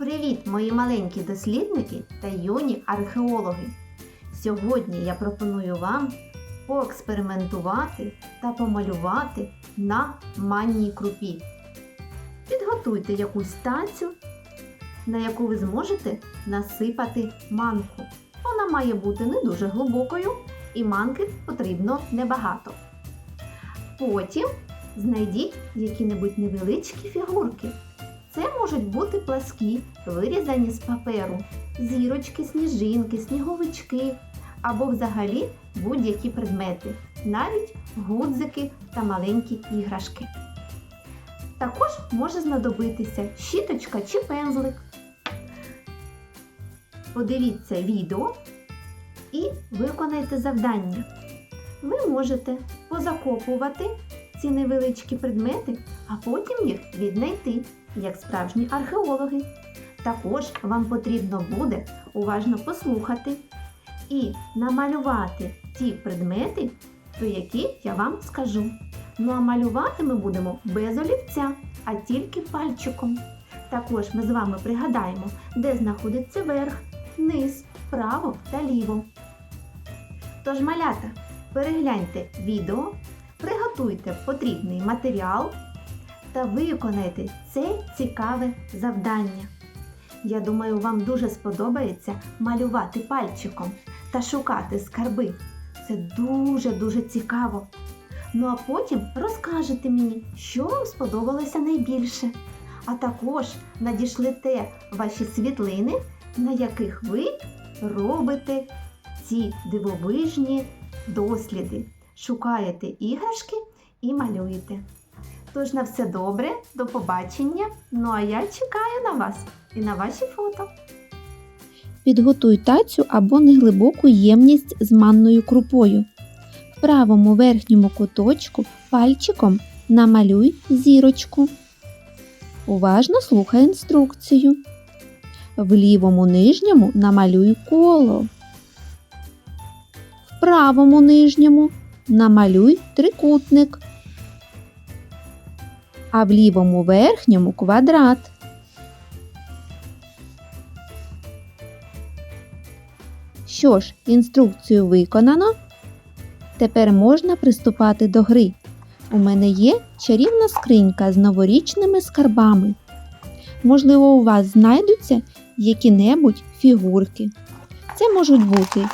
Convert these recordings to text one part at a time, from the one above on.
Привіт, мої маленькі дослідники та юні археологи! Сьогодні я пропоную вам поекспериментувати та помалювати на манній крупі. Підготуйте якусь тацю, на яку ви зможете насипати манку. Вона має бути не дуже глибокою і манки потрібно небагато. Потім знайдіть які-небудь невеличкі фігурки. Це можуть бути пласкі, вирізані з паперу, зірочки, сніжинки, сніговички або взагалі будь-які предмети, навіть гудзики та маленькі іграшки. Також може знадобитися щіточка чи пензлик. Подивіться відео і виконайте завдання. Ви можете позакопувати ці невеличкі предмети, а потім їх віднайти, як справжні археологи. Також вам потрібно буде уважно послухати і намалювати ті предмети, про які я вам скажу. Ну а малювати ми будемо без олівця, а тільки пальчиком. Також ми з вами пригадаємо, де знаходиться верх, низ, право та ліво. Тож, малята, перегляньте відео, приготуйте потрібний матеріал та виконайте це цікаве завдання. Я думаю, вам дуже сподобається малювати пальчиком та шукати скарби. Це дуже-дуже цікаво. Ну а потім розкажете мені, що вам сподобалося найбільше. А також надішлете ваші світлини, на яких ви робите ці дивовижні досліди. Шукаєте іграшки і малюєте. Тож на все добре, до побачення. Ну а я чекаю на вас і на ваші фото. Підготуй тацю або неглибоку ємність з манною крупою. В правому верхньому куточку пальчиком намалюй зірочку. Уважно слухай інструкцію. В лівому нижньому намалюй коло. В правому нижньому намалюй трикутник. А в лівому верхньому квадрат. Що ж, інструкцію виконано. Тепер можна приступати до гри. У мене є чарівна скринька з новорічними скарбами. Можливо, у вас знайдуться які-небудь фігурки. Це можуть бути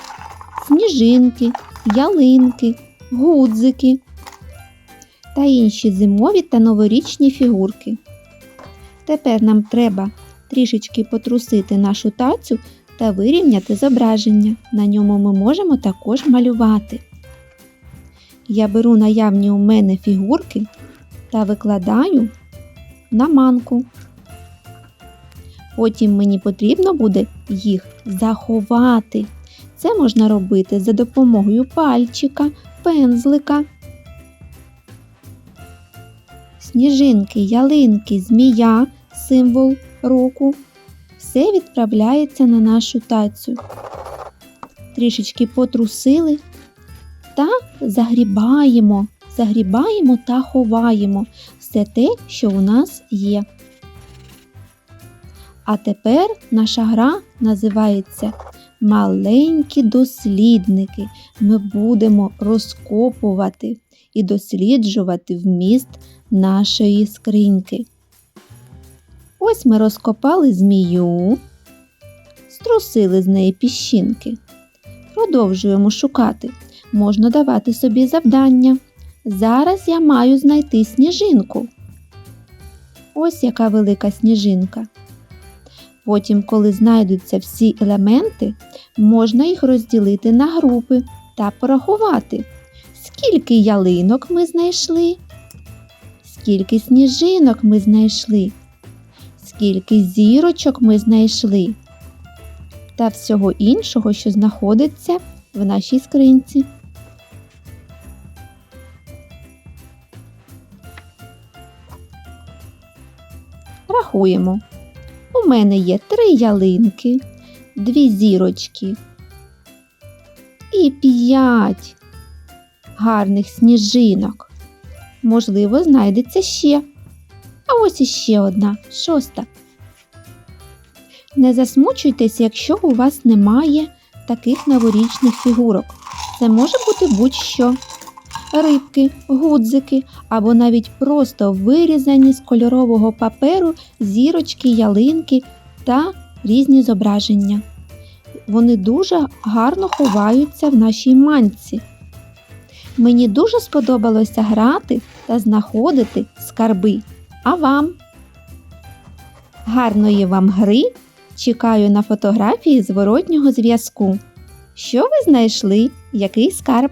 сніжинки, ялинки, гудзики та інші зимові та новорічні фігурки. Тепер нам треба трішечки потрусити нашу тацю та вирівняти зображення. На ньому ми можемо також малювати. Я беру наявні у мене фігурки та викладаю на манку. Потім мені потрібно буде їх заховати. Це можна робити за допомогою пальчика, пензлика. Сніжинки, ялинки, змія, символ року все відправляється на нашу тацю. Трішечки потрусили та загрібаємо, загрібаємо та ховаємо все те, що у нас є. А тепер наша гра називається Маленькі дослідники. Ми будемо розкопувати і досліджувати вміст нашої скриньки. Ось ми розкопали змію, струсили з неї піщинки. Продовжуємо шукати. Можна давати собі завдання. Зараз я маю знайти сніжинку. Ось яка велика сніжинка. Потім, коли знайдуться всі елементи, можна їх розділити на групи та порахувати, скільки ялинок ми знайшли, скільки сніжинок ми знайшли скільки зірочок ми знайшли та всього іншого, що знаходиться в нашій скринці. Рахуємо. У мене є три ялинки, дві зірочки і п'ять гарних сніжинок. Можливо, знайдеться ще. А ось іще одна, шоста. Не засмучуйтесь, якщо у вас немає таких новорічних фігурок. Це може бути будь-що. Рибки, гудзики або навіть просто вирізані з кольорового паперу зірочки, ялинки та різні зображення. Вони дуже гарно ховаються в нашій манці. Мені дуже сподобалося грати та знаходити скарби. А вам? Гарної вам гри! Чекаю на фотографії зворотнього зв'язку. Що ви знайшли? Який скарб?